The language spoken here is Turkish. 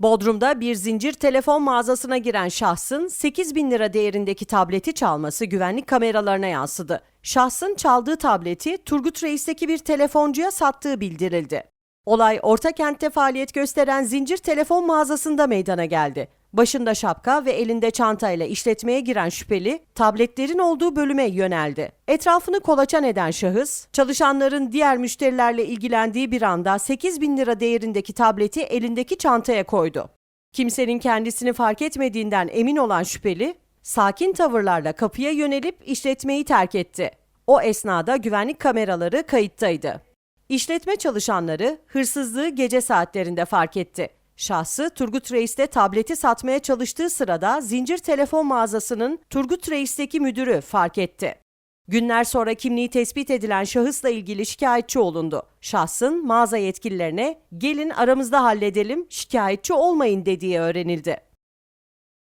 Bodrum'da bir zincir telefon mağazasına giren şahsın 8 bin lira değerindeki tableti çalması güvenlik kameralarına yansıdı. Şahsın çaldığı tableti Turgut Reis'teki bir telefoncuya sattığı bildirildi. Olay Ortakent'te faaliyet gösteren zincir telefon mağazasında meydana geldi. Başında şapka ve elinde çantayla işletmeye giren şüpheli tabletlerin olduğu bölüme yöneldi. Etrafını kolaçan eden şahıs, çalışanların diğer müşterilerle ilgilendiği bir anda 8 bin lira değerindeki tableti elindeki çantaya koydu. Kimsenin kendisini fark etmediğinden emin olan şüpheli, sakin tavırlarla kapıya yönelip işletmeyi terk etti. O esnada güvenlik kameraları kayıttaydı. İşletme çalışanları hırsızlığı gece saatlerinde fark etti. Şahsı Turgut Reis'te tableti satmaya çalıştığı sırada zincir telefon mağazasının Turgut Reis'teki müdürü fark etti. Günler sonra kimliği tespit edilen şahısla ilgili şikayetçi olundu. Şahsın mağaza yetkililerine gelin aramızda halledelim şikayetçi olmayın dediği öğrenildi.